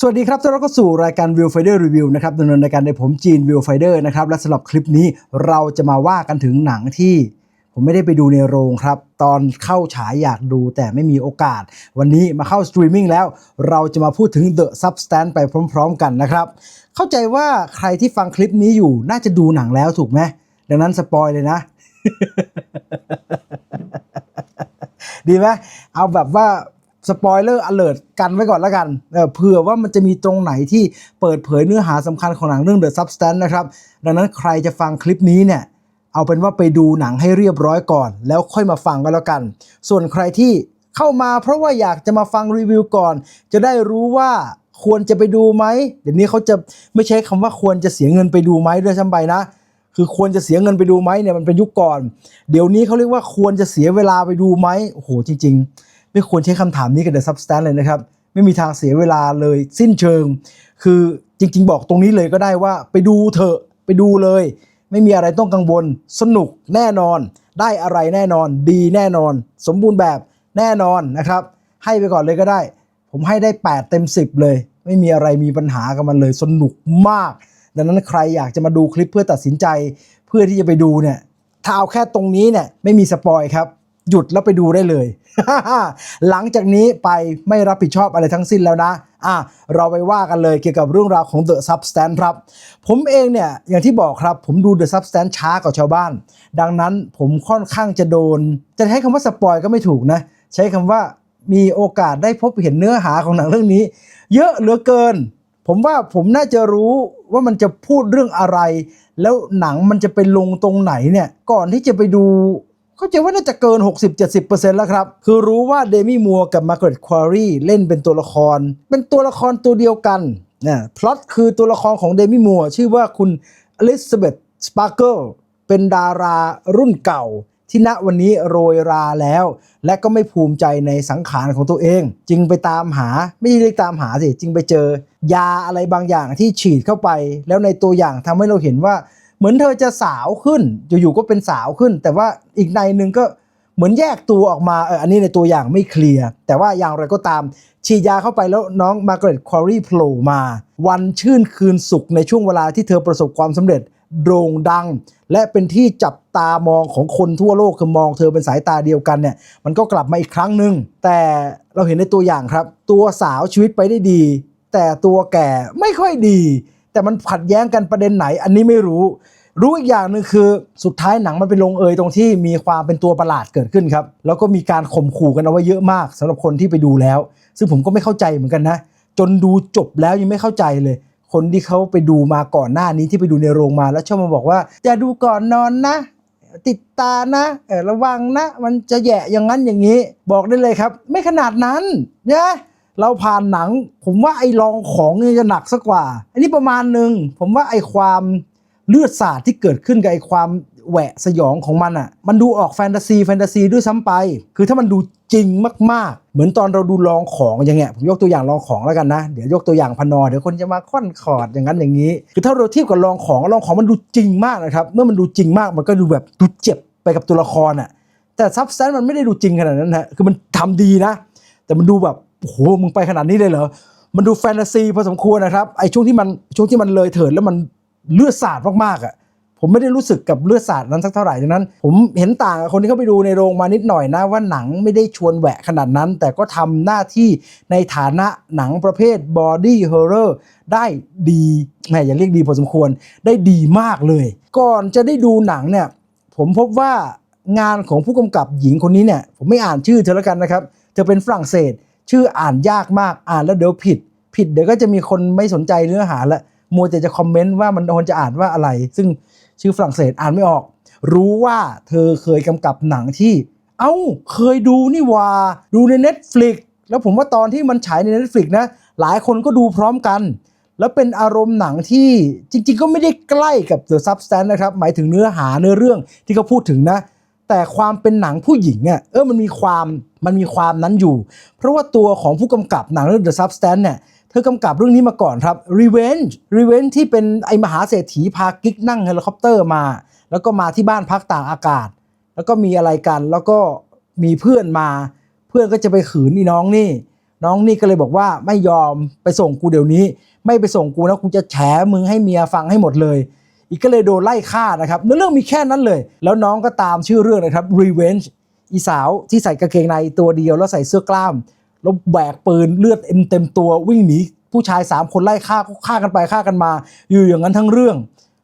สวัสดีครับต้อนรับเข้าสู่รายการ Viewfinder Review นะครับดำเนินรายการโดยผมจีน Viewfinder นะครับและสำหรับคลิปนี้เราจะมาว่ากันถึงหนังที่ผมไม่ได้ไปดูในโรงครับ ตอนเข้าฉายอยากดูแต่ไม่มีโอกาส วันนี้มาเข้าสตรีมมิ่งแล้ว เราจะมาพูดถึง The Substance ไปพร้อม ๆ กันนะครับ เข้าใจว่าใครที่ฟังคลิปนี้อยู่น่าจะดูหนังแล้วถูกไหมดังนั้นสปอยเลยนะ ดีไหมเอาแบบว่า สปอยเลอร์อเลิร์กันไว้ก่อนแล้วกันเเผื่อว่ามันจะมีตรงไหนที่เปิดเผยเนื้อหาสำคัญของหนังเรื่อง The Substance นะครับ ดังนั้นใครจะฟังคลิปนี้เนี่ยเอาเป็นว่าไปดูหนังให้เรียบร้อยก่อน แล้วค่อยมาฟังก็แล้วกัน ส่วนใครที่เข้ามาเพราะว่าอยากจะมาฟังรีวิวก่อน จะได้รู้ว่าควรจะไปดูไหมเดี๋ยวนี้เขาจะไม่ใช้คำว่าควรจะเสียเงินไปดูไหมด้วยซ้ำไปนะ คือควรจะเสียเงินไปดูไหมเนี่ยมันเป็นยุคก่อน เดี๋ยวนี้เขาเรียกว่าควรจะเสียเวลาไปดูไหมโอ้โหจริง ๆ ไม่ควรใช้คำถามนี้กับ The Substance เลยนะครับ ไม่มีทางเสียเวลาเลยสิ้นเชิง คือจริง ๆ บอกตรงนี้เลยก็ได้ว่า ไปดูเถอะไปดูเลย ไม่มีอะไรต้องกังวล สนุกแน่นอน ได้อะไรแน่นอน ดีแน่นอน สมบูรณ์แบบแน่นอนนะครับ ให้ไปก่อนเลยก็ได้ ผมให้ได้ 8 เต็ม 10 เลย ไม่มีอะไรมีปัญหากับมันเลย สนุกมาก ดังนั้นใครอยากจะมาดูคลิปเพื่อตัดสินใจ เพื่อที่จะไปดูเนี่ยถ้าเอาแค่ตรงนี้เนี่ยไม่มีสปอยครับ หยุดแล้วไปดูได้เลย หลังจากนี้ไปไม่รับผิดชอบอะไรทั้งสิ้นแล้วนะอะเราไปว่ากันเลยเกี่ยวกับเรื่องราวของ The Substance ครับ ผมเองเนี่ยอย่างที่บอกครับ ผมดู The Substance ช้ากว่าชาวบ้าน ดังนั้นผมค่อนข้างจะโดน จะใช้คำว่าสปอยก็ไม่ถูกนะ ใช้คำว่ามีโอกาสได้พบเห็นเนื้อหาของหนังเรื่องนี้ เยอะเหลือเกิน ผมว่าผมน่าจะรู้ว่ามันจะพูดเรื่องอะไร แล้วหนังมันจะไปลงตรงไหนเนี่ยก่อนที่จะไปดู เข้าใจว่าน่าจะเกิน 60-70%แล้วครับ คือรู้ว่าเดมี่มัวกับมาร์ r เ t ตควารีเล่นเป็นตัวละคร เป็นตัวละครตัวเดียวกันนะพล็อตคือตัวละครของเดมี่มัวชื่อว่าคุณอลิซาเบธสปาร์เกิลเป็นดารารุ่นเก่าที่ณวันนี้โรยราแล้ว และก็ไม่ภูมิใจในสังขารของตัวเอง จึงไปตามหาไม่ใช่เรียกตามหาสิ จึงไปเจอยาอะไรบางอย่างที่ฉีดเข้าไป แล้วในตัวอย่างทำให้เราเห็นว่า เหมือนเธอจะสาวขึ้นอยู่ๆก็เป็นสาวขึ้น แต่ว่าอีกในหนึ่งก็เหมือนแยกตัวออกมาเอออันนี้ในตัวอย่างไม่เคลียร์แต่ว่าอย่างไรก็ตามฉีดยาเข้าไปแล้วน้องมาร์ r เ t ตควอรีโผล่มา วันชื่นคืนสุขในช่วงเวลาที่เธอประสบความสำเร็จโด่งดัง และเป็นที่จับตามองของคนทั่วโลกคือมองเธอเป็นสายตาเดียวกันเนี่ยมันก็กลับมาอีกครั้งหนึ่งแต่เราเห็นในตัวอย่างครับ ตัวสาวชีวิตไปได้ดี แต่ตัวแก่ไม่ค่อยดี แต่มันขัดแย้งกันประเด็นไหน อันนี้ไม่รู้ รู้อีกอย่างหนึ่งคือสุดท้ายหนังมันไปลงเอยตรงที่มีความเป็นตัวประหลาดเกิดขึ้นครับ แล้วก็มีการข่มขู่กันเอาไว้เยอะมากสำหรับคนที่ไปดูแล้ว ซึ่งผมก็ไม่เข้าใจเหมือนกันนะ จนดูจบแล้วยังไม่เข้าใจเลย คนที่เขาไปดูมาก่อนหน้านี้ที่ไปดูในโรงมาแล้วชอบมาบอกว่าอย่าดูก่อนนอนนะติดตานะระวังนะ มันจะแย่อย่างนั้นอย่างนี้ บอกได้เลยครับ ไม่ขนาดนั้นนะ เราผ่านหนัง ผมว่าไอ้ลองของเนี่ยจะหนักสักกว่า อันนี้ประมาณหนึ่งผมว่าไอ้ความเลือดสาดที่เกิดขึ้นกับไอ้ความแหวะสยองของมันอะ มันดูออกแฟนตาซีแฟนตาซีด้วยซ้ำไป คือถ้ามันดูจริงมากๆ เหมือนตอนเราดูลองของอย่างเงี้ย ผมยกตัวอย่างลองของแล้วกันนะ เดี๋ยวยกตัวอย่างพนอ เดี๋ยวคนจะมาค่อนคอดอย่างนั้นอย่างนี้ คือถ้าเราเทียบกับลองของลองของมันดูจริงมากนะครับ เมื่อมันดูจริงมากมันก็ดูแบบดูเจ็บไปกับตัวละครอะ แต่ซับแซนมันไม่ได้ดูจริงขนาดนั้นฮะ คือมันทำดีนะ แต่มันดูแบบ โอ้โหมึงไปขนาดนี้เลยเหรอมันดูแฟนตาซีพอสมควรนะครับไอ้ช่วงที่มันช่วงที่มันเลยเถิดแล้วมันเลือดสาดมากๆอะผมไม่ได้รู้สึกกับเลือดสาดนั้นสักเท่าไหร่ดังนั้น ผมเห็นต่างกับคนที่เข้าไปดูในโรงมานิดหน่อยนะว่าหนังไม่ได้ชวนแหวะขนาดนั้น แต่ก็ทำหน้าที่ในฐานะหนังประเภท body horror ได้ดีแหมอย่าเรียกดีพอสมควรได้ดีมากเลย ก่อนจะได้ดูหนังเนี่ย ผมพบว่างานของผู้กำกับหญิงคนนี้เนี่ย ผมไม่อ่านชื่อเธอแล้วกันนะครับ เธอเป็นฝรั่งเศส ชื่ออ่านยากมากอ่านแล้วเดี๋ยวผิด ผิดเดี๋ยวก็จะมีคนไม่สนใจเนื้อหาละมัวแต่จะคอมเมนต์ว่ามันควรจะอ่านว่าอะไร ซึ่งชื่อฝรั่งเศสอ่านไม่ออก รู้ว่าเธอเคยกำกับหนังที่ เอ้าเคยดูนี่ว่าดูใน Netflix แล้วผมว่าตอนที่มันฉายใน Netflix นะ หลายคนก็ดูพร้อมกัน แล้วเป็นอารมณ์หนังที่จริง ๆ ก็ไม่ได้ใกล้กับ The Substance นะครับ หมายถึงเนื้อหาเนื้อเรื่องที่เขาพูดถึงนะ แต่ความเป็นหนังผู้หญิงอะเออมันมีความมันมีความนั้นอยู่ เพราะว่าตัวของผู้กำกับหนังเรื่อง The Substance เนี่ยเธอกำกับเรื่องนี้มาก่อนครับ Revenge Revenge ที่เป็นไอมหาเศรษฐีพากิ๊กนั่งเฮลิคอปเตอร์มา แล้วก็มาที่บ้านพักต่างอากาศ แล้วก็มีอะไรกันแล้วก็มีเพื่อนมา เพื่อนก็จะไปขืนนี่น้องนี่ น้องนี่ก็เลยบอกว่าไม่ยอมไปส่งกูเดี๋ยวนี้ ไม่ไปส่งกูนะกูจะแฉมึงให้เมียฟังให้หมดเลย อีกก็เลยโดนไล่ฆ่านะครับเนื้อเรื่องมีแค่นั้นเลย แล้วน้องก็ตามชื่อเรื่องนะครับ Revenge อีสาวที่ใส่กางเกงในตัวเดียวแล้วใส่เสื้อกล้าม แล้วแบกปืนเลือดเต็มเต็มตัววิ่งหนีผู้ชายสามคนไล่ฆ่าก็ฆ่ากันไปฆ่ากันมา อยู่อย่างนั้นทั้งเรื่อง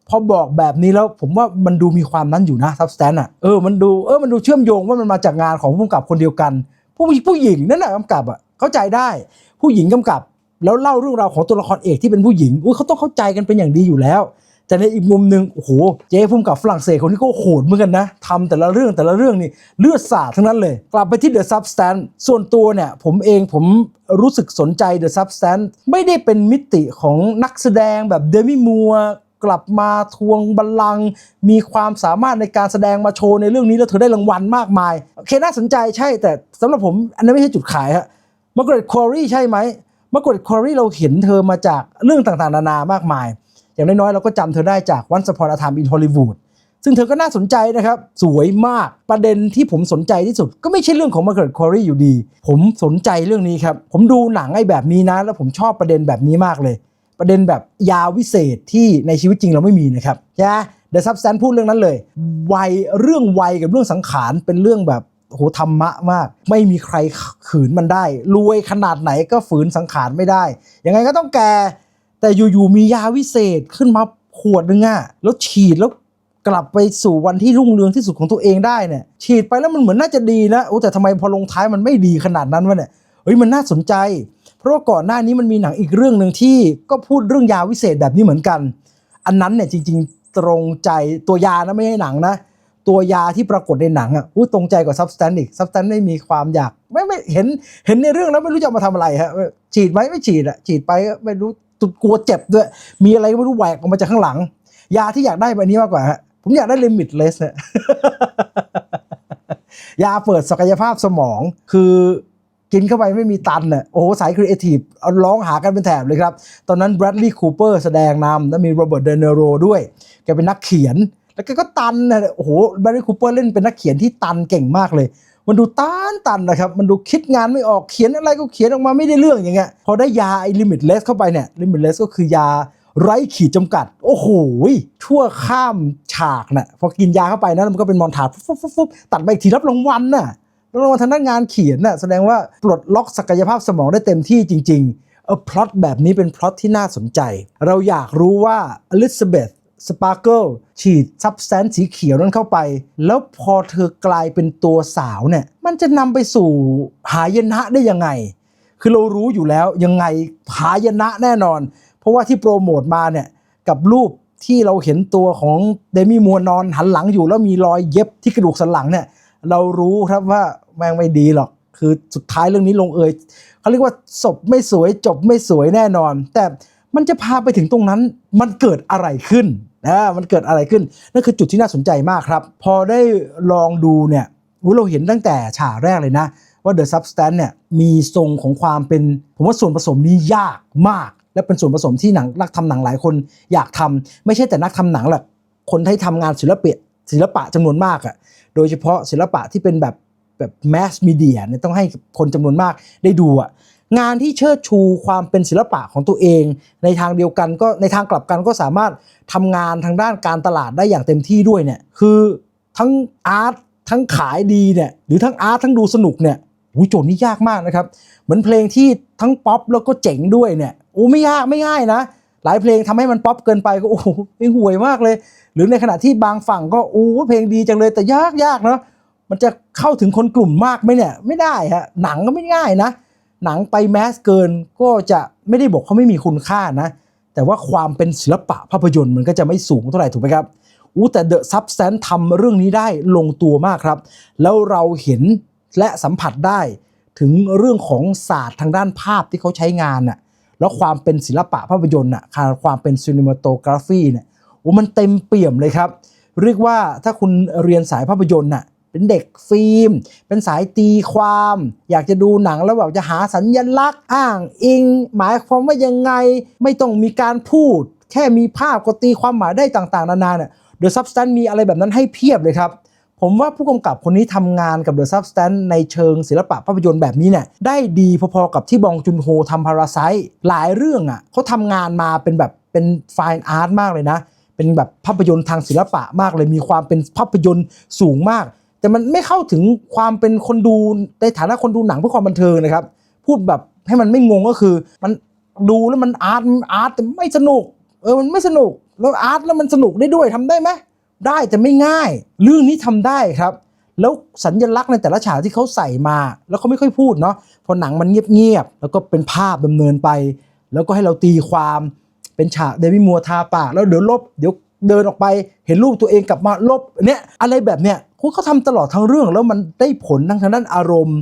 พอบอกแบบนี้แล้วผมว่ามันดูมีความนั้นอยู่นะซับสแตนอะเออมันดูเออมันดูเชื่อมโยงว่ามันมาจากงานของผู้กำกับคนเดียวกัน ผู้ผู้หญิงนั่นแหละกำกับอะเข้าใจได้ ผู้หญิงกำกับ แล้วเล่าเรื่องราวของตัวละครเอกที่เป็นผู้หญิงอุ้ยเขาต้องเข้าใจกันเป็นอย่างดีอยู่แล้ว แต่ในอีกมุมหนึ่งโอ้โหเจ๊พุ่มกับฝรั่งเศสคนนี้ก็โหดเหมือนกันนะทำแต่ละเรื่องแต่ละเรื่องนี่เลือดสาดทั้งนั้นเลย กลับไปที่ The Substance ส่วนตัวเนี่ย ผมเองผมรู้สึกสนใจ The Substance ไม่ได้เป็นมิติของนักแสดงแบบเดมิมัวกลับมาทวงบัลลังก์มีความสามารถในการแสดงมาโชว์ในเรื่องนี้แล้วเธอได้รางวัลมากมายโอเคน่าสนใจใช่แต่สำหรับผมอันนั้นไม่ใช่จุดขายฮะมาร์กาเร็ตควอรีใช่ไหมมาร์กาเร็ตควอรีเราเห็นเธอมาจากเรื่องต่างๆ นานามากมาย อย่างน้อยๆเราก็จำเธอได้จากวันสปอร์ต Time in Hollywood ซึ่งเธอก็น่าสนใจนะครับ สวยมากประเด็นที่ผมสนใจที่สุด ก็ไม่ใช่เรื่องของ Margaret Qualley อยู่ดี ผมสนใจเรื่องนี้ครับ ผมดูหนังไอ้แบบนี้นะ แล้วผมชอบประเด็นแบบนี้มากเลย ประเด็นแบบยาวิเศษที่ในชีวิตจริงเราไม่มีนะครับใช่ไหม The Substance พูดเรื่องนั้นเลยวัยเรื่องวัยกับเรื่องสังขารเป็นเรื่องแบบโอ้โหธรรมะมาก ไม่มีใครขืนมันได้ รวยขนาดไหนก็ฝืนสังขารไม่ได้ยังไงก็ต้องแก่ แต่อยู่ๆมียาวิเศษขึ้นมาขวดนึงอะแล้วฉีดแล้วกลับไปสู่วันที่รุ่งเรืองที่สุดของตัวเองได้เนี่ยฉีดไปแล้วมันเหมือนน่าจะดีนะโอ้แต่ทำไมพอลงท้ายมันไม่ดีขนาดนั้นวะเนี่ยเฮ้ยมันน่าสนใจ เพราะว่าก่อนหน้านี้มันมีหนังอีกเรื่องหนึ่งที่ก็พูดเรื่องยาวิเศษแบบนี้เหมือนกัน อันนั้นเนี่ยจริง ๆ ตรงใจตัวยานะไม่ใช่หนังนะ ตัวยาที่ปรากฏในหนังอะอู้ตรงใจกว่าซับสแตนอีกซับสแตนไม่มีความอยากไม่ไม่เห็นเห็นในเรื่องแล้วไม่รู้จะมาทำอะไรฮะฉีดไหมไม่ฉีดอะฉีดไปไม่รู้ กลัวเจ็บด้วย มีอะไรไม่รู้แหวกออกมาจากข้างหลัง ยาที่อยากได้แบบนี้มากกว่าฮะผมอยากได้ลิมิตเลสเนี่ยยาเปิดศักยภาพสมองคือกินเข้าไปไม่มีตันน่ะโอ้โห สายครีเอทีฟร้องหากันเป็นแถบเลยครับ ตอนนั้นแบรดลีย์คูเปอร์แสดงนำแล้วมีโรเบิร์ตเดนเนโรด้วย แกเป็นนักเขียน แล้วแกก็ตันนะโอ้โหแบรดลีย์คูเปอร์เล่นเป็นนักเขียนที่ตันเก่งมากเลย มันดูตันตันนะครับ มันดูคิดงานไม่ออกเขียนอะไรก็เขียนออกมาไม่ได้เรื่องอย่างเงี้ยพอได้ยาไอ้ลิมิตเลสเข้าไปเนี่ยลิมิตเลสก็คือยาไร้ขีดจำกัด โอ้โหชั่วข้ามฉากน่ะพอกินยาเข้าไปนะมันก็เป็นมอนทาดฟุบฟุบฟุบตัดไปอีกทีรับรางวัลน่ะแล้วรางวัลทางด้านงานเขียนน่ะแสดงว่าปลดล็อกศักยภาพสมองได้เต็มที่จริง ๆ เออพล็อตแบบนี้เป็นพล็อตที่น่าสนใจ เราอยากรู้ว่าอลิซาเบธ สปาร์เกิลฉีดซับแตนสีเขียวนั้นเข้าไป แล้วพอเธอกลายเป็นตัวสาวเนี่ยมันจะนำไปสู่หายนะได้ยังไง คือเรารู้อยู่แล้วยังไงหายนะแน่นอน เพราะว่าที่โปรโมทมาเนี่ยกับรูปที่เราเห็นตัวของเดมี่มัวนอนหันหลังอยู่แล้วมีรอยเย็บที่กระดูกสันหลังเนี่ยเรารู้ครับว่าแม่งไม่ดีหรอก คือสุดท้ายเรื่องนี้ลงเอยเขาเรียกว่าศพไม่สวยจบไม่สวยแน่นอน แต่มันจะพาไปถึงตรงนั้นมันเกิดอะไรขึ้น นะมันเกิดอะไรขึ้นนั่นคือจุดที่น่าสนใจมากครับ พอได้ลองดูเนี่ยเราเห็นตั้งแต่ฉากแรกเลยนะ ว่า The Substance เนี่ยมีทรงของความเป็นผมว่าส่วนผสมนี้ยากมาก และเป็นส่วนผสมที่หนังนักทำหนังหลายคนอยากทำไม่ใช่แต่นักทำหนังหรอกคนที่ทำงานศิลปะศิลปะจำนวนมากอะโดยเฉพาะศิลปะที่เป็นแบบแบบแมสมีเดียเนี่ยต้องให้คนจำนวนมากได้ดูอะ งานที่เชิดชูความเป็นศิลปะของตัวเอง ในทางเดียวกันก็ในทางกลับกันก็สามารถทำงานทางด้านการตลาดได้อย่างเต็มที่ด้วยเนี่ยคือทั้งอาร์ตทั้งขายดีเนี่ยหรือทั้งอาร์ตทั้งดูสนุกเนี่ยอุ้ยโจทย์นี้ยากมากนะครับ เหมือนเพลงที่ทั้งป๊อปแล้วก็เจ๋งด้วยเนี่ยโอ้ไม่ยากไม่ง่ายนะ หลายเพลงทำให้มันป๊อปเกินไปก็โอ้โหห่วยมากเลย หรือในขณะที่บางฝั่งก็โอ้เพลงดีจังเลยแต่ยากยากเนาะมันจะเข้าถึงคนกลุ่มมากไหมเนี่ยไม่ได้ฮะหนังก็ไม่ง่ายนะ หนังไปแมสเกินก็จะไม่ได้บอกเขาไม่มีคุณค่านะ แต่ว่าความเป็นศิลปะภาพยนตร์มันก็จะไม่สูงเท่าไหร่ถูกไหมครับอู้แต่ The Substance ทำเรื่องนี้ได้ลงตัวมากครับ แล้วเราเห็นและสัมผัสได้ถึงเรื่องของศาสตร์ทางด้านภาพที่เขาใช้งานน่ะแล้วความเป็นศิลปะภาพยนตร์น่ะความเป็นซีนิมาโตกราฟีเนี่ยโอ้มันเต็มเปี่ยมเลยครับ เรียกว่าถ้าคุณเรียนสายภาพยนตร์น่ะ เป็นเด็กฟิล์ม เป็นสายตีความ อยากจะดูหนังแล้วแบบจะหาสัญญลักษณ์อ้างอิง หมายความว่ายังไงไม่ต้องมีการพูด แค่มีภาพก็ตีความหมายได้ต่างๆ นานาเนี่ย The Substance มีอะไรแบบนั้นให้เพียบเลยครับ ผมว่าผู้กำกับคนนี้ทำงานกับ The Substance ในเชิงศิลปะภาพยนตร์แบบนี้เนี่ยได้ดีพอๆกับที่บองจุนโฮทำพาราไซหลายเรื่องอะเขาทำงานมาเป็นแบบเป็นไฟน์อาร์ตมากเลยนะ เป็นแบบภาพยนตร์ทางศิลปะมากเลยมีความเป็นภาพยนตร์สูงมาก แต่มันไม่เข้าถึงความเป็นคนดูในฐานะคนดูหนังเพื่อความบันเทิงนะครับ พูดแบบให้มันไม่งงก็คือ มันดูแล้วมันอาร์ตอาร์ตแต่ไม่สนุก เออมันไม่สนุกแล้วอาร์ตแล้วมันสนุกได้ด้วยทำได้ไหมได้แต่ไม่ง่าย เรื่องนี้ทำได้ครับ แล้วสัญลักษณ์ในแต่ละฉากที่เขาใส่มา แล้วเขาไม่ค่อยพูดเนาะพอหนังมันเงียบๆแล้วก็เป็นภาพดำเนินไป แล้วก็ให้เราตีความเป็นฉากเดวิมัวทาปากแล้วเดี๋ยวลบเดี๋ยว เดินออกไปเห็นรูปตัวเองกลับมาลบเนี่ยอะไรแบบเนี้ยคุณเขาทำตลอดทั้งเรื่องแล้วมันได้ผลทั้งทางด้านอารมณ์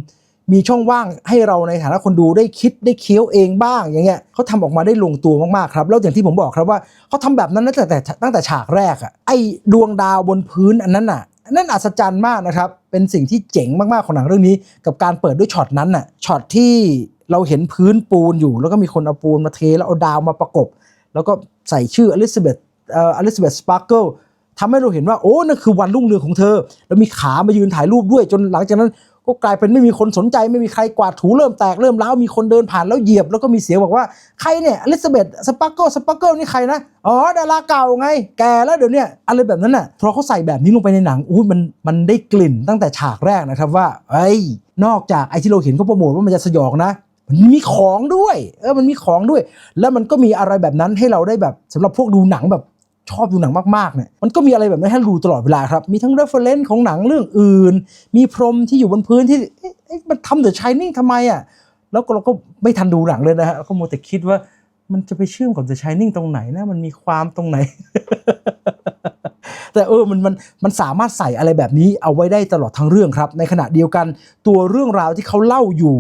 มีช่องว่างให้เราในฐานะคนดูได้คิดได้เคี้ยวเองบ้างอย่างเงี้ยเขาทำออกมาได้ลงตัวมากๆครับ แล้วอย่างที่ผมบอกครับว่าเขาทำแบบนั้นตั้งแต่ตั้งแต่ฉากแรกอะไอดวงดาวบนพื้นอันนั้นน่ะนั่นอัศจรรย์มากนะครับ เป็นสิ่งที่เจ๋งมากๆของหนังเรื่องนี้ กับการเปิดด้วยช็อตนั้นน่ะ ช็อตที่เราเห็นพื้นปูนอยู่ แล้วก็มีคนเอาปูนมาเทแล้วเอาดาวมาประกบ แล้วก็ใส่ชื่ออลิซาเบธ อลิซาเบธสปาร์เกิลทำให้เราเห็นว่าโอ้นั่นคือวันรุ่งเรืองของเธอ แล้วมีขามายืนถ่ายรูปด้วยจนหลังจากนั้น ก็กลายเป็นไม่มีคนสนใจไม่มีใครกวาดถูเริ่มแตกเริ่มร้าวมีคนเดินผ่านแล้วเหยียบ แล้วก็มีเสียงบอกว่าใครเนี่ยอลิซาเบธสปาร์เกิลสปาร์เกิลนี่ใครนะอ๋อดาราเก่าไง แกแล้วเดี๋ยวนี้อะไรแบบนั้นน่ะพอเขาใส่แบบนี้ลงไปในหนังอุ้ยมันมันได้กลิ่นตั้งแต่ฉากแรกนะครับว่าเอ้นอกจากไอ้ที่เราเห็นเขาโปรโมทว่ามันจะสยองนะมันมีของด้วย เออ มันมีของด้วย แล้วมันก็มีอะไรแบบนั้นให้เราได้แบบสำหรับพวกดูหนังแบบ ชอบดูหนังมากๆเนี่ยมันก็มีอะไรแบบนั้ให้ดูตลอดเวลาครับ มีทั้ง reference ของหนังเรื่องอื่น มีพรมที่อยู่บนพื้นที่มันทำ The Shining ทำไมอะแล้วเราก็ไม่ทันดูหนังเลยนะฮะก็มัวแต่คิดว่ามันจะไปเชื่อมกับ The Shining ตรงไหนนะ มันมีความตรงไหน แต่เออมันมันมันสามารถใส่อะไรแบบนี้เอาไว้ได้ตลอดทั้งเรื่องครับ ในขณะเดียวกันตัวเรื่องราวที่เขาเล่าอยู่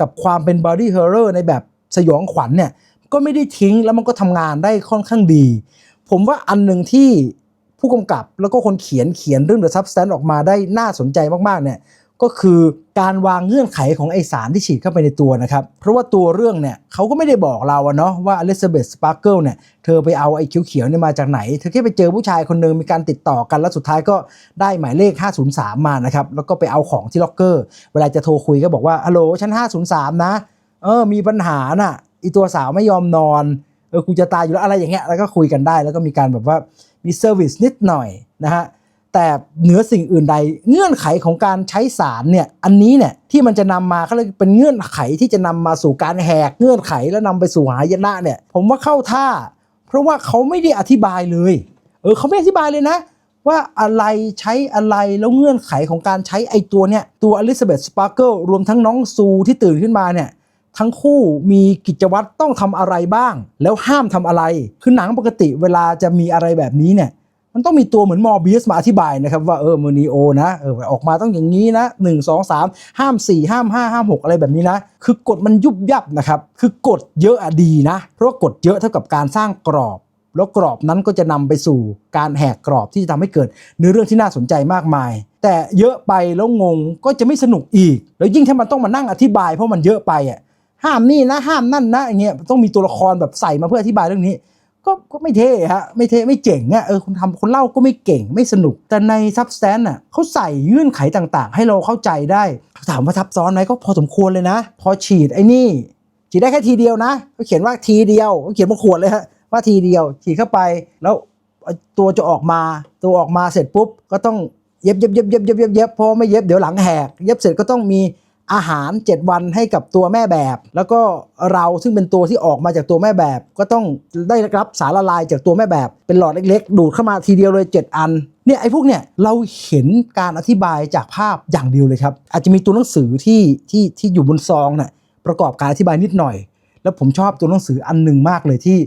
กับความเป็น body horror ในแบบสยองขวัญเนี่ย ก็ไม่ได้ทิ้งแล้วมันก็ทำงานได้ค่อนข้างดี ผมว่าอันหนึ่งที่ผู้กำกับแล้วก็คนเขียนเขียนเรื่อง The Substance ออกมาได้น่าสนใจมากๆเนี่ยก็คือการวางเงื่อนไขของไอสารที่ฉีดเข้าไปในตัวนะครับ เพราะว่าตัวเรื่องเนี่ยเขาก็ไม่ได้บอกเราอะเนาะว่าอลิซาเบธสปาร์เกิลเนี่ยเธอไปเอาไอ้เขียวๆเนี่ยมาจากไหน เธอแค่ไปเจอผู้ชายคนหนึ่งมีการติดต่อกัน แล้วสุดท้ายก็ได้หมายเลข 503 มานะครับ แล้วก็ไปเอาของที่ล็อกเกอร์ เวลาจะโทรคุยก็บอกว่าฮัลโหลฉัน503 นะ เออมีปัญหาน่ะอีตัวสาวไม่ยอมนอน เออกูจะตายอยู่แล้วอะไรอย่างเงี้ยแล้วก็คุยกันได้ แล้วก็มีการแบบว่ามีเซอร์วิสนิดหน่อยนะฮะแต่เหนือสิ่งอื่นใด เงื่อนไขของการใช้สารเนี่ยอันนี้เนี่ยที่มันจะนำมาเขาเรียกเป็นเงื่อนไขที่จะนำมาสู่การแหกเงื่อนไขแล้วนำไปสู่หายนะเนี่ย ผมว่าเข้าท่า เพราะว่าเขาไม่ได้อธิบายเลย เออเขาไม่อธิบายเลยนะ ว่าอะไรใช้อะไรแล้วเงื่อนไขของการใช้ไอตัวเนี่ยตัวอลิซาเบธสปาร์เกิลรวมทั้งน้องซูที่ตื่นขึ้นมาเนี่ย ทั้งคู่มีกิจวัตรต้องทำอะไรบ้าง แล้วห้ามทำอะไร คือหนังปกติเวลาจะมีอะไรแบบนี้เนี่ย มันต้องมีตัวเหมือนมอร์บิสมาอธิบายนะครับ ว่าเออมอนีโอนะเออออกมาต้องอย่างนี้นะหนึ่งสองสามห้ามสี่ห้ามห้าห้ามหกอะไรแบบนี้นะ คือกฎมันยุบยับนะครับ คือกฎเยอะอะดีนะ เพราะว่ากฎเยอะเท่ากับการสร้างกรอบ แล้วกรอบนั้นก็จะนำไปสู่การแหกกรอบที่จะทำให้เกิดเนื้อเรื่องที่น่าสนใจมากมายแต่เยอะไปแล้วงงก็จะไม่สนุกอีก แล้วยิ่งถ้ามันต้องมานั่งอธิบายเพราะมันเยอะไปอะ ห้ามนี่นะห้ามนั่นนะอย่างเงี้ยต้องมีตัวละครแบบใส่มาเพื่ออธิบายเรื่องนี้ ก็ก็ไม่เท่ฮะไม่เท่ไม่เจ๋งอะเออคนทำคนเล่าก็ไม่เก่งไม่สนุก แต่ในซับสแตนอะเขาใส่เงื่อนไขต่างๆ ให้เราเข้าใจได้ถามว่าซับซ้อนไหมก็พอสมควรเลยนะ พอฉีดไอ้นี่ ฉีดได้แค่ทีเดียวนะเขาเขียนว่าทีเดียวเขาเขียนบนขวดเลยฮะว่าทีเดียวฉีดเข้าไปแล้วตัวจะออกมาตัวออกมาเสร็จปุ๊บก็ต้องเย็บเย็บเย็บเย็บเย็บเย็บเย็บเพราะไม่เย็บเดี๋ยวหลังแหก เย็บเสร็จก็ต้องมี อาหาร 7 วันให้กับตัวแม่แบบ แล้วก็เราซึ่งเป็นตัวที่ออกมาจากตัวแม่แบบ ก็ต้องได้รับสารละลายจากตัวแม่แบบ เป็นหลอดเล็ก ๆ ดูดเข้ามาทีเดียวเลย 7 อันเนี่ยไอ้พวกเนี่ยเราเห็นการอธิบายจากภาพอย่างเดียวเลยครับ อาจจะมีตัวหนังสือที่ที่ที่อยู่บนซองน่ะประกอบการอธิบายนิดหน่อย แล้วผมชอบตัวหนังสืออันหนึ่งมากเลยที่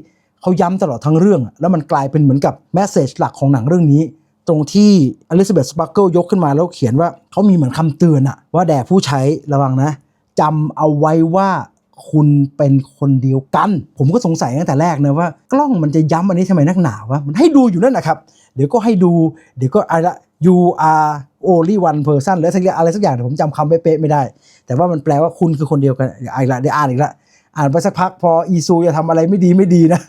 เขาย้ำตลอดทั้งเรื่อง แล้วมันกลายเป็นเหมือนกับแมสเซจหลักของหนังเรื่องนี้ ตรงที่อลิซาเบธสปาร์เกิลยกขึ้นมาแล้วเขียนว่าเขามีเหมือนคำเตือนอะว่าแด่ผู้ใช้ระวังนะจำเอาไว้ว่าคุณเป็นคนเดียวกัน ผมก็สงสัยตั้งแต่แรกนะว่า กล้องมันจะย้ำอันนี้ทำไมนักหนาวะมันให้ดูอยู่นั่นนะครับ เดี๋ยวก็ให้ดู เดี๋ยวก็อะไรละ you are only one person หรือสักอย่างอะไรสักอย่างแต่ผมจำคำเป๊ะไม่ได้ แต่ว่ามันแปลว่าคุณคือคนเดียวกันอีกละเดี๋ยวอ่านอีกละ อ่านไปสักพักพออีซูจะทำอะไรไม่ดีไม่ดีนะ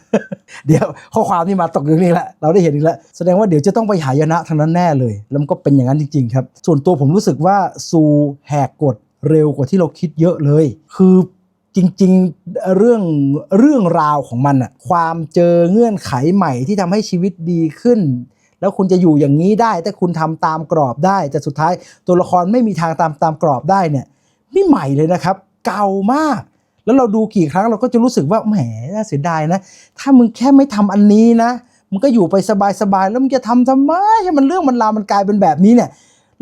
เดี๋ยวข้อความที่มาตกอยู่นี่แหละเราได้เห็นอีกแล้วแสดงว่าเดี๋ยวจะต้องไปหายนะทางนั้นแน่เลย แล้วมันก็เป็นอย่างนั้นจริง ๆ ครับ ส่วนตัวผมรู้สึกว่าซูแหกกฎเร็วกว่าที่เราคิดเยอะเลย คือจริงๆเรื่องเรื่องราวของมันอะความเจอเงื่อนไขใหม่ที่ทำให้ชีวิตดีขึ้น แล้วคุณจะอยู่อย่างนี้ได้ถ้าคุณทำตามกรอบได้ แต่สุดท้ายตัวละครไม่มีทางตามตามกรอบได้เนี่ยนี่ใหม่เลยนะครับ เก่ามาก แล้วเราดูกี่ครั้งเราก็จะรู้สึกว่าแหมน่าเสียดายนะ ถ้ามึงแค่ไม่ทำอันนี้นะมึงก็อยู่ไปสบายๆแล้วมึงจะทำทำไมให้มันเรื่องมันราวมันกลายเป็นแบบนี้เนี่ย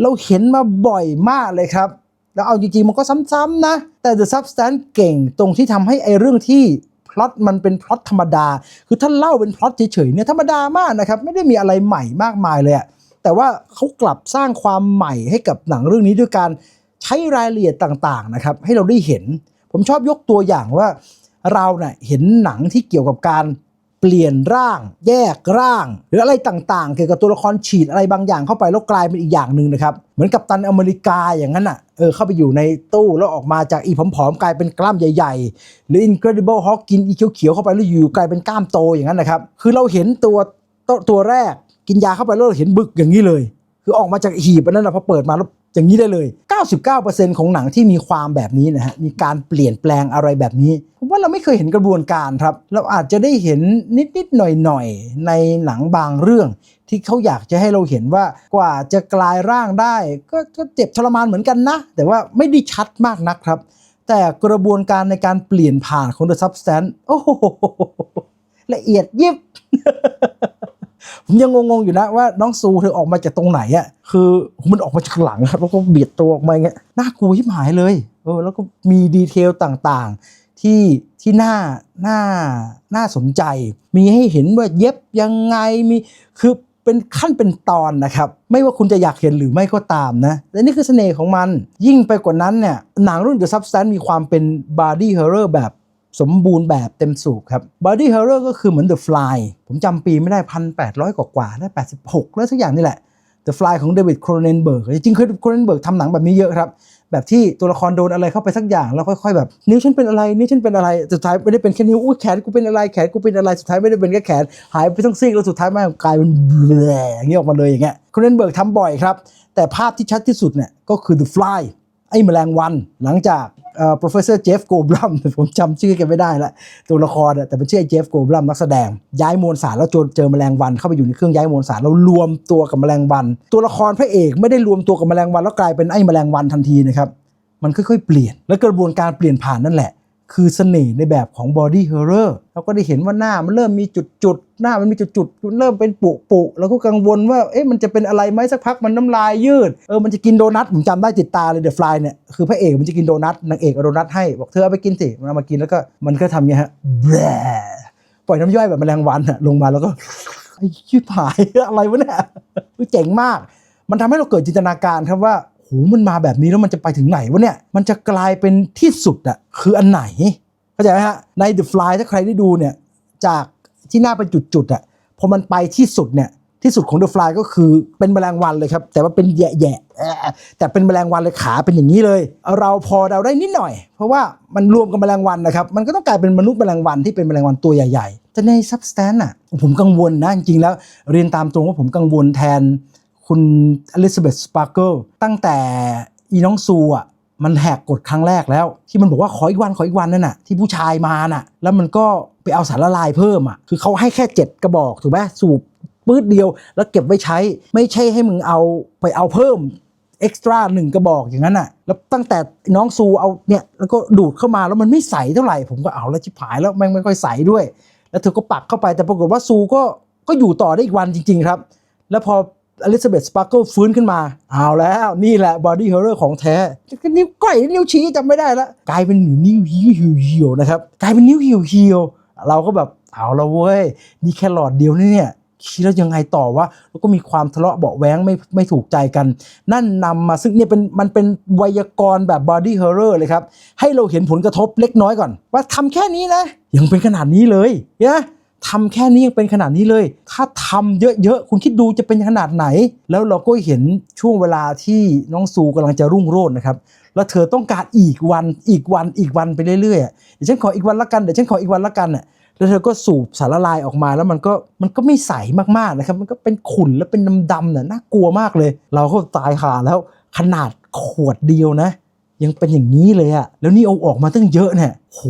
เราเห็นมาบ่อยมากเลยครับ แล้วเอาจริงๆมันก็ซ้ำๆนะ แต่ The Substance เก่งตรงที่ทำให้ไอ้เรื่องที่พล็อตมันเป็นพล็อตธรรมดา คือถ้าเล่าเป็นพล็อตเฉยๆเนี่ยธรรมดามากนะครับ ไม่ได้มีอะไรใหม่มากมายเลยอะแต่ว่าเขากลับสร้างความใหม่ให้กับหนังเรื่องนี้ด้วยการใช้รายละเอียดต่างๆนะครับให้เราได้เห็น ผมชอบยกตัวอย่างว่า เราเน่ยเห็นหนังที่เกี่ยวกับการเปลี่ยนร่าง แยกร่าง หรืออะไรต่างๆ เกี่ยวกับตัวละครฉีดอะไรบางอย่างเข้าไปแล้วกลายเป็นอีกอย่างหนึ่งนะครับ เหมือนกับตันอเมริกาอย่างนั้นอะเออเข้าไปอยู่ในตู้แล้วออกมาจากอีผอมๆกลายเป็นกล้ามใหญ่ๆ หรือ Incredible Hulk กินอีเขียวๆเข้าไปแล้วอยู่กลายเป็นกล้ามโตอย่างนั้นนะครับ คือเราเห็นตัวตัวตัวแรกกินยาเข้าไปแล้วเราเห็นบึกอย่างนี้เลย คือออกมาจากหีบอันนั้นนะพอเปิดมาแล้ว อย่างนี้ได้เลย 99%ของหนังที่มีความแบบนี้นะฮะ มีการเปลี่ยนแปลงอะไรแบบนี้ ผมว่าเราไม่เคยเห็นกระบวนการครับ เราอาจจะได้เห็นนิดๆหน่อยๆ ในหนังบางเรื่อง ที่เขาอยากจะให้เราเห็นว่ากว่าจะกลายร่างได้ ก็ก็เจ็บทรมานเหมือนกันนะ แต่ว่าไม่ได้ชัดมากนักครับ แต่กระบวนการในการเปลี่ยนผ่านของ The Substance โอ้โหละเอียดยิบ ผมยังงงๆอยู่นะว่าน้องซูเธอออกมาจากตรงไหนอะคือมันออกมาจากหลังครับแล้วก็เบียดตัวออกมาอย่างเงี้ยน่ากลัวชิบหายเลยเออแล้วก็มีดีเทลต่างๆที่ที่น่าน่าน่าสนใจ มีให้เห็นว่าเย็บยังไงมีคือเป็นขั้นเป็นตอนนะครับ ไม่ว่าคุณจะอยากเห็นหรือไม่ก็ตามนะและนี่คือเสน่ห์ของมันยิ่งไปกว่านั้นเนี่ยหนังเรื่อง The Substance มีความเป็น body horror แบบ สมบูรณ์แบบเต็มสูบครับ Body Horror ก็คือเหมือน The Fly ผมจำปีไม่ได้พันแปดร้อยกว่าได้แปดสิบหกแล้วสักอย่างนี่แหละ The Fly ของเดวิดโครเนนเบิร์กจริงๆคือโครเนนเบิร์กทำหนังแบบนี้เยอะครับ แบบที่ตัวละครโดนอะไรเข้าไปสักอย่าง แล้วค่อยๆแบบ นิ้วฉันเป็นอะไรนิ้วฉันเป็นอะไรสุดท้ายไม่ได้เป็นแค่นิ้วอุ้ยแขนกูเป็นอะไรแขนกูเป็นอะไรสุดท้ายไม่ได้เป็นแค่แขนหายไปทั้งซีกแล้วสุดท้ายม่งกลายเป็นแหล่อย่างนี้ออกมาเลยอย่างเงี้ยโครเนนเบิร์กทำบ่อยครับแต่ภาพที่ชัดที่สุดเนี่ยก็คือ The Fly ไอ้แมลงวันหลังจากเอ่อ professor Jeff Goldblum ผมจำชื่อแกไม่ได้ละตัวละครอะแต่เป็นชื่อไอ้ Jeff Goldblum นักแสดง ย้ายมวลสารแล้วจนเจอแมลงวันเข้าไปอยู่ในเครื่องย้ายมวลสารแล้วรวมตัวกับแมลงวัน ตัวละครพระเอกไม่ได้รวมตัวกับแมลงวันแล้วกลายเป็นไอ้แมลงวันทันทีนะครับมันค่อยๆเปลี่ยนและกระบวนการเปลี่ยนผ่านนั่นแหละ คือเสน่ห์ในแบบของ body horror เราก็ได้เห็นว่าหน้ามันเริ่มมีจุดๆหน้ามันมีจุดๆเริ่มเป็นปุปุๆแล้วก็กังวลว่าเอ๊ะมันจะเป็นอะไรไหมสักพักมันน้ำลายยืดเออมันจะกินโดนัทผมจำได้ติดตาเลย The Fly เนี่ยคือพระเอกมันจะกินโดนัทนางเอกเอาโดนัทให้บอกเธอเอาไปกินสิมันเอามากินแล้วก็มันก็ทำไงฮะแบปล่อยน้ำย่อยแบบแมลงวันอะลงมาแล้วก็ไอ้ชิบหายอะไรวะเนี่ยเจ๋งมาก มันทำให้เราเกิดจินตนาการครับว่า หมันมาแบบนี้แล้วมันจะไปถึงไหนวะเนี่ย มันจะกลายเป็นที่สุดอะคืออันไหนเข้าใจไหมฮะใน The Fly ถ้าใครได้ดูเนี่ย จากที่หน้าเป็นจุดๆอะพอมันไปที่สุดเนี่ยที่สุดของ The Fly ก็คือเป็นแมลงวันเลยครับ แต่ว่าเป็นแย่ๆแต่เป็นแมลงวันเลยขาเป็นอย่างนี้เลย เราพอเดาได้นิดหน่อย เพราะว่ามันรวมกับแมลงวันนะครับ มันก็ต้องกลายเป็นมนุษย์แมลงวันที่เป็นแมลงวันตัวใหญ่ๆแต่ใน Substance อะผมกังวลนะจริงๆแล้วเรียนตามตรงว่าผมกังวลแทน คุณอลิซาเบธสปาร์เกิลตั้งแต่อีน้องซูอะมันแหกกฎครั้งแรกแล้ว ที่มันบอกว่าขออีกวันขออีกวันนั่นน่ะที่ผู้ชายมาน่ะ แล้วมันก็ไปเอาสารละลายเพิ่มอะคือเขาให้แค่เจ็ดกระบอกถูกไหมสูบปื๊ดเดียว แล้วเก็บไว้ใช้ ไม่ใช่ให้มึงเอาไปเอาเพิ่มเอ็กซ์ตร้าหนึ่งกระบอกอย่างนั้นอะ แล้วตั้งแต่น้องซูเอาเนี่ยแล้วก็ดูดเข้ามาแล้วมันไม่ใสเท่าไหร่ ผมก็เอาแล้วชิบหายแล้วแม่งไม่ค่อยใสด้วย แล้วเธอก็ปักเข้าไปแต่ปรากฏว่าซูก็ก็อยู่ต่อได้อีกวันจริง ๆ ครับ แล้วพอ อลิซาเบธสปาร์เกิลฟื้นขึ้นมา เอาแล้วนี่แหละบอดี้ฮอร์เรอร์ของแท้ นิ้วก้อยนิ้วชี้จำไม่ได้แล้ว กลายเป็นนิ้วเหี่ยวเหี่ยวเหี่ยวนะครับ กลายเป็นนิ้วเหี่ยวเหี่ยวเราก็แบบเอาละเว้ย นี่แค่หลอดเดียวนี่เนี่ยคิดแล้วยังไงต่อวะแล้วก็มีความทะเลาะเบาะแว้งไม่ไม่ถูกใจกัน นั่นนำมาซึ่งเนี่ยเป็นมันเป็นไวยากรณ์แบบบอดี้ฮอร์เรอร์เลยครับ ให้เราเห็นผลกระทบเล็กน้อยก่อน ว่าทำแค่นี้นะ ยังเป็นขนาดนี้เลยเนะ ทำแค่นี้ยังเป็นขนาดนี้เลย ถ้าทำเยอะๆ คุณคิดดูจะเป็นขนาดไหน แล้วเราก็เห็นช่วงเวลาที่น้องซูกำลังจะรุ่งโรจน์นะครับ แล้วเธอต้องการอีกวัน อีกวัน อีกวันไปเรื่อยๆ เดี๋ยวฉันขออีกวันละกัน เดี๋ยวฉันขออีกวันละกันอะแแล้วเธอก็สูบสารละลายออกมาแล้วมันก็มันก็ไม่ใสมากๆนะครับ มันก็เป็นขุ่นแล้วเป็นดำๆเนี่ยน่ากลัวมากเลย เราก็ตายห่าแล้วขนาดขวดเดียวนะ ยังเป็นอย่างนี้เลยอะแล้วนี่เอาออกมาตั้งเยอะเนี่ยโห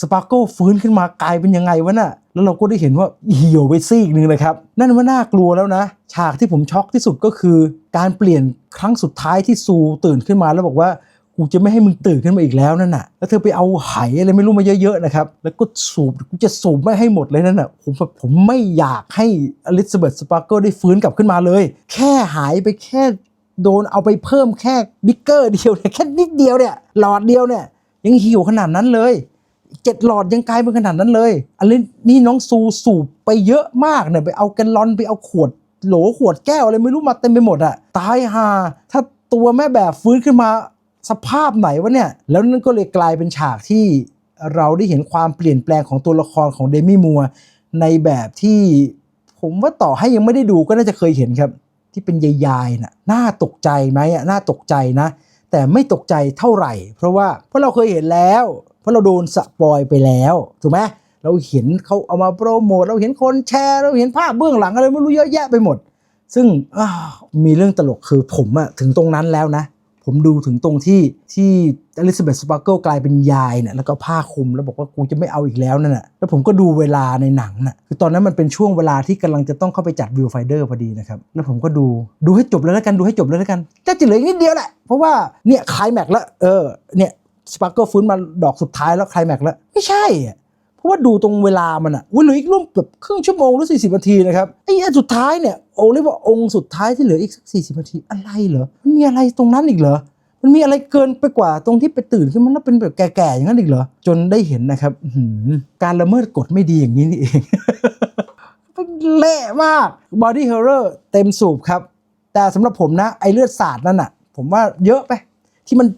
สปาร์เกิลฟื้นขึ้นมากลายเป็นยังไงวะน่ะแล้วเราก็ได้เห็นว่าเหี่ยวไปซีกหนึ่งเลยครับ นั่นว่าน่ากลัวแล้วนะ ฉากที่ผมช็อกที่สุดก็คือ การเปลี่ยนครั้งสุดท้ายที่ซูตื่นขึ้นมาแล้วบอกว่ากูจะไม่ให้มึงตื่นขึ้นมาอีกแล้วนั่นน่ะ แล้วเธอไปเอาไหอะไรไม่รู้มาเยอะๆนะครับ แล้วก็สูบกูจะสูบไม่ให้หมดเลยนั่นน่ะ ผมแบบผมไม่อยากให้อลิซาเบธสปาร์เกิลได้ฟื้นกลับขึ้นมาเลย แค่หายไปแค่ โดนเอาไปเพิ่มแค่บิ๊กเกอร์เดียวเนี่ยแค่นิดเดียวเนี่ยหลอดเดียวเนี่ย ยังหิวขนาดนั้นเลยเจ็ดหลอดยังกลายเป็นขนาดนั้นเลย อันนี้นี่น้องซูสูบไปเยอะมากเนี่ยไปเอาแกลลอนไปเอาขวดโหลขวดแก้วอะไรไม่รู้มาเต็มไปหมดอะตายห่าถ้าตัวแม่แบบฟื้นขึ้นมาสภาพไหนวะเนี่ย แล้วนั่นก็เลยกลายเป็นฉากที่เราได้เห็นความเปลี่ยนแปลงของตัวละครของเดมี่มัวในแบบที่ผมว่าต่อให้ยังไม่ได้ดูก็น่าจะเคยเห็นครับ ที่เป็นยายๆน่ะน่าตกใจไหมอะน่าตกใจนะ แต่ไม่ตกใจเท่าไหร่ เพราะว่าเพราะเราเคยเห็นแล้ว เพราะเราโดนสปอยไปแล้วถูกไหมเราเห็นเขาเอามาโปรโมทเราเห็นคนแชร์ เราเห็นภาพเบื้องหลังอะไรไม่รู้เยอะแยะไปหมด ซึ่งมีเรื่องตลกคือผมอะถึงตรงนั้นแล้วนะ ผมดูถึงตรงที่ที่อลิซาเบธสปาร์เกิลกลายเป็นยายเนี่ยแล้วก็ผ้าคลุมแล้วบอกว่ากูจะไม่เอาอีกแล้วนั่นน่ะแล้วผมก็ดูเวลาในหนังน่ะคือตอนนั้นมันเป็นช่วงเวลาที่กำลังจะต้องเข้าไปจัดวิวไฟเดอร์พอดีนะครับแล้วผมก็ดูดูให้จบเลยแล้วกันดูให้จบเลยแล้วกันจะจะเหลืออีกนิดเดียวแหละเพราะว่าเนี่ยคลายแม็กแล้วเออเนี่ยสปาร์เกิลฟื้นมาดอกสุดท้ายแล้วคลายแม็กแล้วไม่ใช่ ราะว่าดูตรงเวลามันอะอุ้ยเหลืออีกร่วมเกือบครึ่งชั่วโมงหรือสี่สิบนาทีนะครับไอ้อันสุดท้ายเนี่ยโอ้เรียกว่าองค์สุดท้ายที่เหลืออีกสักสี่สิบนาทีอะไรเหรอมันมีอะไรตรงนั้นอีกเหรอมันมีอะไรเกินไปกว่าตรงที่ไปตื่นขึ้นมาแล้วเป็นแบบแก่ๆอย่างนั้นอีกเหรอจนได้เห็นนะครับการละเมิดกฎไม่ดีอย่างนี้นี่เองเป็นเละมาก Body Horror เต็มสูบครับ แต่สำหรับผมนะไอเลือดสาดนั่นน่ะผมว่าเยอะไป ที่มัน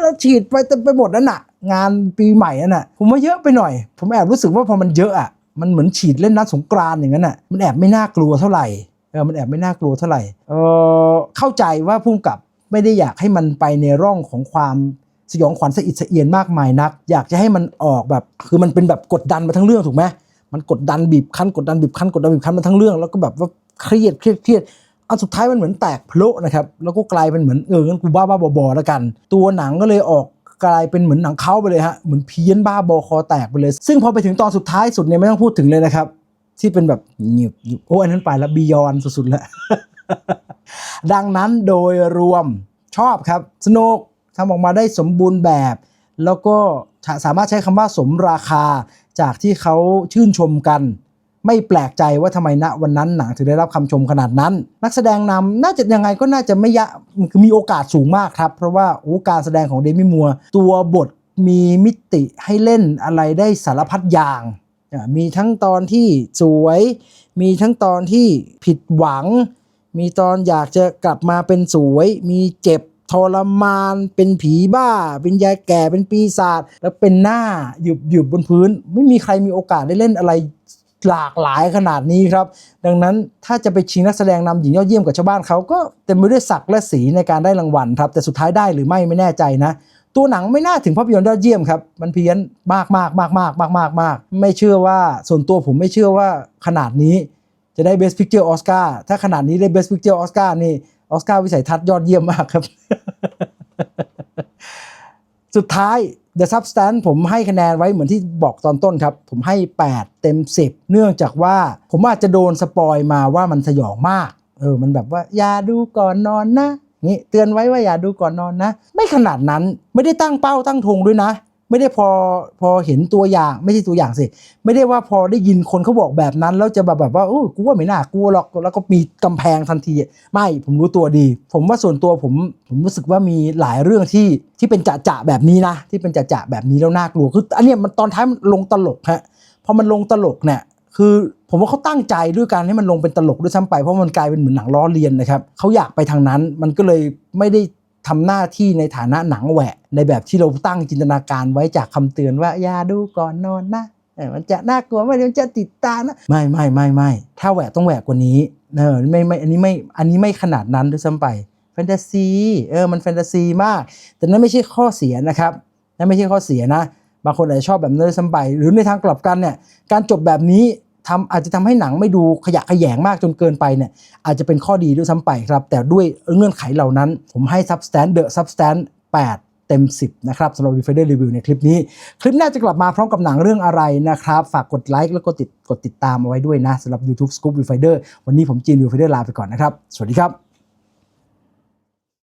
แล้วฉีดไปเต็มไปหมดนั่นน่ะ งานปีใหม่นั่นน่ะผมว่าเยอะไปหน่อย ผมแอบรู้สึกว่าพอมันเยอะอะมันเหมือนฉีดเล่นน้ำสงกรานอย่างนั้นน่ะมันแอบไม่น่ากลัวเท่าไหร่เออมันแอบไม่น่ากลัวเท่าไหร่เออเข้าใจว่าพุ่มกับไม่ได้อยากให้มันไปในร่องของความสยองขวัญสะอิดสะเอียนมากมายนัก อยากจะให้มันออกแบบ คือมันเป็นแบบกดดันมาทั้งเรื่องถูกไหมมันกดดันบีบคั้นกดดันบีบคั้นกดดันบีบคั้นมาทั้งเรื่อง แล้วก็แบบว่าเครียดเครียดเครียดอันสุดท้ายมันเหมือนแตกพละนะครับแล้วก็กลายเป็นเหมือนเอองั้นกูบ้าบ้าบอๆแล้วกัน ตัวหนังก็เลยออก กลายเป็นเหมือนหนังเขาไปเลยฮะเหมือนเพี้ยนบ้าบอคอแตกไปเลย ซึ่งพอไปถึงตอนสุดท้ายสุดเนี่ยไม่ต้องพูดถึงเลยนะครับ ที่เป็นแบบเงียบโอ้อันนั้นไปแล้วบียอนสุดๆแล้วดังนั้นโดยรวมชอบครับสนุกทำออกมาได้สมบูรณ์แบบ แล้วก็สามารถใช้คำว่าสมราคาจากที่เขาชื่นชมกัน ไม่แปลกใจว่าทำไมณวันนั้นหนังถึงได้รับคำชมขนาดนั้น นักแสดงนำน่าจะยังไงก็น่าจะไม่ยะคือมีโอกาสสูงมากครับ เพราะว่าโอ้การแสดงของเดมิมัวตัวบทมีมิติให้เล่นอะไรได้สารพัดอย่าง มีทั้งตอนที่สวย มีทั้งตอนที่ผิดหวัง มีตอนอยากจะกลับมาเป็นสวย มีเจ็บทรมานเป็นผีบ้า เป็นยายแก่เป็นปีศาจแล้วเป็นหน้าหยุบหยุบบนพื้น ไม่มีใครมีโอกาสได้เล่นอะไร หลากหลายขนาดนี้ครับ ดังนั้นถ้าจะไปชิงนักแสดงนำหญิงยอดเยี่ยมกับชาวบ้านเขาก็เต็มไปด้วยศักดิ์และสีในการได้รางวัลครับ แต่สุดท้ายได้หรือไม่ไม่แน่ใจนะ ตัวหนังไม่น่าถึงภาพยนตร์ยอดเยี่ยมครับ มันเพี้ยนมากมากมากมากมากมากมากไม่เชื่อว่าส่วนตัวผมไม่เชื่อว่าขนาดนี้จะได้ Best Picture Oscar ถ้าขนาดนี้ได้ Best Picture Oscar นี่ออสการ์วิสัยทัศน์ยอดเยี่ยมมากครับ สุดท้าย The Substance ผมให้คะแนนไว้เหมือนที่บอกตอนต้นครับ ผมให้ 8 เต็ม 10 เนื่องจากว่าผมอาจจะโดนสปอยมาว่ามันสยองมาก เออ มันแบบว่าอย่าดูก่อนนอนนะนี่เตือนไว้ว่าอย่าดูก่อนนอนนะ ไม่ขนาดนั้นไม่ได้ตั้งเป้าตั้งธงด้วยนะ ไม่ได้พอพอเห็นตัวอย่างไม่ใช่ตัวอย่างสิ ไม่ได้ว่าพอได้ยินคนเขาบอกแบบนั้น แล้วจะแบบแบบว่าโอ้กูว่าไม่น่ากลัวหรอกแล้วก็มีกำแพงทันทีไม่ผมรู้ตัวดี ผมว่าส่วนตัวผมผมรู้สึกว่ามีหลายเรื่องที่ที่เป็นจะจะแบบนี้นะ ที่เป็นจะจะแบบนี้แล้วน่ากลัวคืออันเนี้ยมันตอนท้ายมันลงตลกฮะพอมันลงตลกเนี่ยคือผมว่าเขาตั้งใจด้วยการให้มันลงเป็นตลกด้วยซ้ำไปเพราะมันกลายเป็นเหมือนหนังล้อเลียนนะครับเขาอยากไปทางนั้นมันก็เลยไม่ได้ ทำหน้าที่ในฐานะหนังแหวะ ในแบบที่เราตั้งจินตนาการไว้จากคำเตือนว่าอย่าดูก่อนนอนนะมันจะน่ากลัวไหมเดี๋ยวมันจะติดตานะไม่ไม่ไม่ไม่ถ้าแหวะต้องแหวกกว่านี้เออไม่ไม่อันนี้ไม่อันนี้ไม่ขนาดนั้นด้วยซ้ำไปแฟนตาซีเออมันแฟนตาซีมาก แต่นั่นไม่ใช่ข้อเสียนะครับนั่นไม่ใช่ข้อเสียนะบางคนอาจจะชอบแบบนั้นด้วยซ้ำไปหรือในทางกลับกันเนี่ยการจบแบบนี้ ทำอาจจะทำให้หนังไม่ดูขยะแขยงมากจนเกินไปเนี่ยอาจจะเป็นข้อดีด้วยซ้ำไปครับ แต่ด้วยเงื่อนไขเหล่านั้น ผมให้ Substance The Substance 8เต็ม 10 นะครับสำหรับ r e f i d e r Review ในคลิปนี้ คลิปหน้าจะกลับมาพร้อมกับหนังเรื่องอะไรนะครับ ฝากกดไลค์แล้วก็ติดกดติดตามเอาไว้ด้วยนะสำหรับ YouTube Scoop Refider วันนี้ผมจีน Refider ลาไปก่อนนะครับ สวัสดีครับ